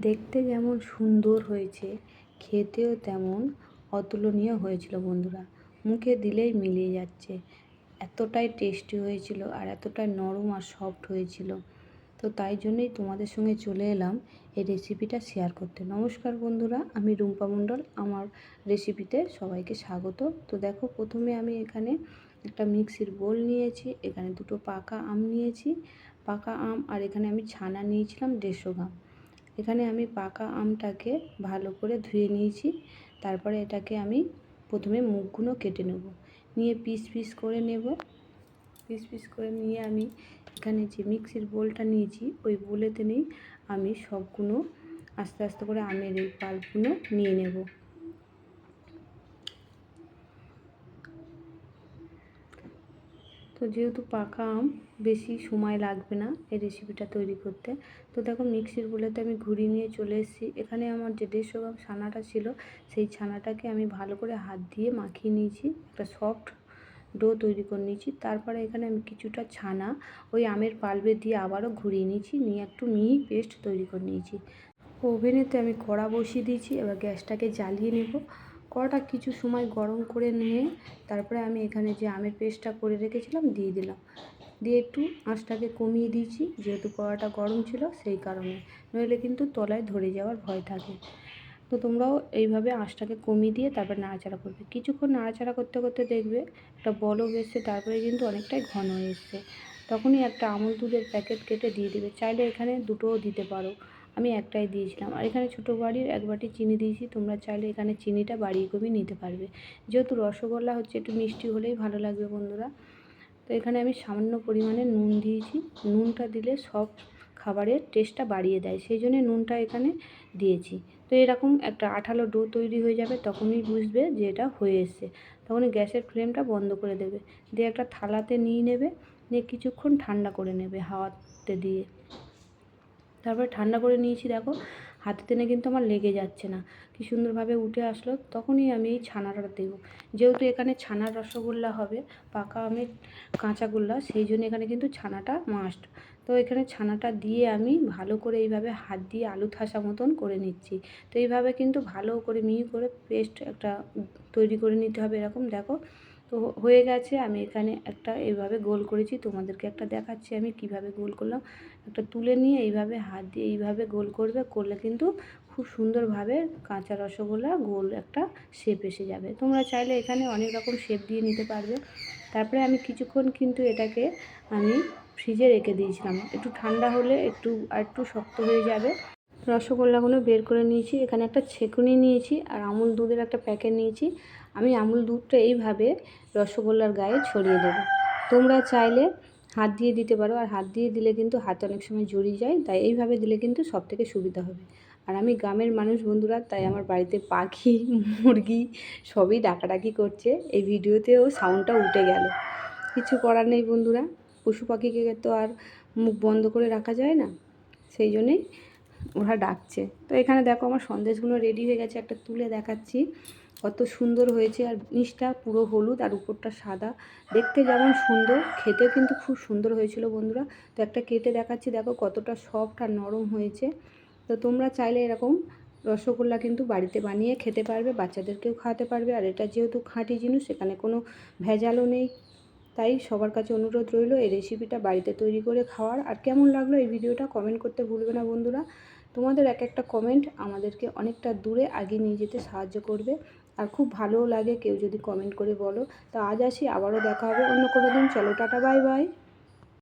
দেখতে যেমন সুন্দর হয়েছে, খেতেও তেমন অতুলনীয় হয়েছিল বন্ধুরা। মুখে দিলেই মিলিয়ে যাচ্ছে। এতটাই টেস্টি হয়েছিল আর এতটাই নরম আর সফট হয়েছিল। তো তাই জন্যই তোমাদের সঙ্গে চলে এলাম এই রেসিপিটা শেয়ার করতে। নমস্কার বন্ধুরা, আমি রুম্পা মণ্ডল। আমার রেসিপিতে সবাইকে স্বাগত। তো দেখো, প্রথমে আমি এখানে একটা মিক্সির বোল নিয়েছি, এখানে দুটো পাকা আম নিয়েছি। পাকা আম আর এখানে আমি ছানা নিয়েছিলাম দেড়শো গ্রাম। এখানে আমি পাকা আমটাকে ভালো করে ধুয়ে নিয়েছি। তারপরে এটাকে আমি প্রথমে মুখগুলো কেটে নেব। নিয়ে পিস পিস করে নেব। পিস পিস করে নিয়ে আমি এখানে যে মিক্সির বোলটা নিয়েছি, ওই বোলেতে নেই আমি সবগুলো আস্তে আস্তে করে আমের এই পাল্পগুলো নিয়ে নেব। তো যেহেতু পাকা আম, বেশি সময় লাগবে না এই রেসিপিটা তৈরি করতে। তো দেখো মিক্সির বলেতে আমি ঘুরিয়ে নিয়ে চলে এসেছি। এখানে আমার যে দেড়শো গ্রাম ছানাটা ছিল, সেই ছানাটাকে আমি ভালো করে হাত দিয়ে মাখিয়ে নিয়েছি। একটা সফট ডো তৈরি করে নিয়েছি। তারপরে এখানে আমি কিছুটা ছানা ওই আমের পালবে দিয়ে আবারও ঘুরিয়ে নিয়েছি। নিয়ে একটু মিহি পেস্ট তৈরি করে নিয়েছি। ওভেনেতে আমি কড়া বসিয়ে দিয়েছি। এবার গ্যাসটাকে জ্বালিয়ে নেব। কড়াটা কিছু সময় গরম করে নিয়ে তারপরে আমি এখানে যে আমের পেস্টটা করে রেখেছিলাম দিয়ে দিলাম। দিয়ে একটু আঁচটাকে কমিয়ে দিয়েছি, যেহেতু কড়াটা গরম ছিল সেই কারণে। নইলে কিন্তু তলায় ধরে যাওয়ার ভয় থাকে। তো তোমরাও এইভাবে আঁচটাকে কমিয়ে দিয়ে তারপর নাড়াচাড়া করবে। কিছুক্ষণ নাড়াচাড়া করতে করতে দেখবে একটা বলক এসছে, তারপরে কিন্তু অনেকটাই ঘন এসছে। তখনই একটা আমুল দুধের প্যাকেট কেটে দিয়ে দেবে। চাইলে এখানে দুটোও দিতে পারো। আমি একটাই দিয়েছিলাম। আর এখানে ছোটো বাড়ির এক বাটি চিনি দিয়েছি। তোমরা চাইলে এখানে চিনিটা বাড়িয়ে কমিয়ে নিতে পারবে। যেহেতু রসগোল্লা হচ্ছে একটু মিষ্টি হলেই ভালো লাগবে বন্ধুরা। তো এখানে আমি সামান্য পরিমাণে নুন দিয়েছি। নুনটা দিলে সব খাবারের টেস্টটা বাড়িয়ে দেয়। সেই জন্যে নুনটা এখানে দিয়েছি। তো এরকম একটা আঠালো ডো তৈরি হয়ে যাবে তখনই বুঝবে যে এটা হয়ে এসছে। তখনই গ্যাসের ফ্লেমটা বন্ধ করে দেবে। দিয়ে একটা থালাতে নিয়ে নেবে। নিয়ে কিছুক্ষণ ঠান্ডা করে নেবে হাওয়াতে দিয়ে। তারপরে ঠান্ডা করে নিয়েছি, দেখো। হাতে টেনে কিন্তু আমার লেগে যাচ্ছে না। কি সুন্দরভাবে উঠে আসলো, তখনই আমি এই ছানাটা দেবো। যেহেতু এখানে ছানার রসগোল্লা হবে, পাকা আমের কাঁচাগোল্লা সেই জন্য এখানে কিন্তু ছানাটা মাস্ট তো এখানে ছানাটা দিয়ে আমি ভালো করে এইভাবে হাত দিয়ে আলু থাসা মতন করে নিচ্ছি। তো এইভাবে কিন্তু ভালো করে মিহি করে পেস্ট একটা তৈরি করে নিতে হবে এরকম, দেখো। তো হয়ে গেছে। আমি এখানে একটা এইভাবে গোল করেছি। তোমাদেরকে একটা দেখাচ্ছি আমি কীভাবে গোল করলাম। একটা তুলে নিয়ে এইভাবে হাত দিয়ে এইভাবে গোল করবে, করলে কিন্তু খুব সুন্দরভাবে কাঁচা রসগোল্লা গোল একটা শেপ এসে যাবে। তোমরা চাইলে এখানে অনেক রকম শেপ দিয়ে নিতে পারবে। তারপরে আমি কিছুক্ষণ কিন্তু এটাকে আমি ফ্রিজে রেখে দিয়েছিলাম। একটু ঠান্ডা হলে একটু, আর একটু শক্ত হয়ে যাবে। রসগোল্লাগুলো বের করে নিয়েছি। এখানে একটা ছেঁকুনি নিয়েছি আর আমুল দুধের একটা প্যাকেট নিয়েছি। আমি আমুল দুধটা এইভাবে রসগোল্লার গায়ে ছড়িয়ে দেবো। তোমরা চাইলে হাত দিয়ে দিতে পারো আর হাত দিয়ে দিলে কিন্তু হাত অনেক সময় জড়িয়ে যায়, তাই এইভাবে দিলে কিন্তু সব থেকে সুবিধা হবে। আর আমি গ্রামের মানুষ বন্ধুরা, তাই আমার বাড়িতে পাখি, মুরগি সবই ডাকাডাকি করছে। এই ভিডিওতেও সাউন্ডটা উঠে গেল। কিছু করার নেই বন্ধুরা, পশু পাখিকে তো আর মুখ বন্ধ করে রাখা যায় না। সেই জন্যেই ওরা ডাকছে। তো এখানে দেখো আমার সন্দেশগুলো রেডি হয়ে গেছে, একটা তুলে দেখাচ্ছি। কত সুন্দর হয়েছে আর নিচটা পুরো হলুদ আর উপরটা সাদা। দেখতে যেমন সুন্দর, খেতেও কিন্তু খুব সুন্দর হয়েছিল বন্ধুরা। তো একটা কেটে দেখাচ্ছি, দেখো কতটা সফট আর নরম হয়েছে। তো তোমরা চাইলে এরকম রসগোল্লা কিন্তু বাড়িতে বানিয়ে খেতে পারবে, বাচ্চাদেরকেও খাওয়াতে পারবে। আর এটা যেহেতু খাঁটি জিনিস, সেখানে কোনো ভেজালও নেই। তাই সবার কাছে অনুরোধ রইল এই রেসিপিটা বাড়িতে তৈরি করে খাওয়ার। আর কেমন লাগল এই ভিডিওটা কমেন্ট করতে ভুলবে না বন্ধুরা। তোমাদের এক একটা কমেন্ট আমাদেরকে অনেকটা দূরে আগে নিয়ে যেতে সাহায্য করবে। আর খুব ভালোও লাগে কেউ যদি কমেন্ট করে বলো। তো আজ আসি, আবারও দেখা হবে অন্য কোনো দিন। চলো, টাটা বাই বাই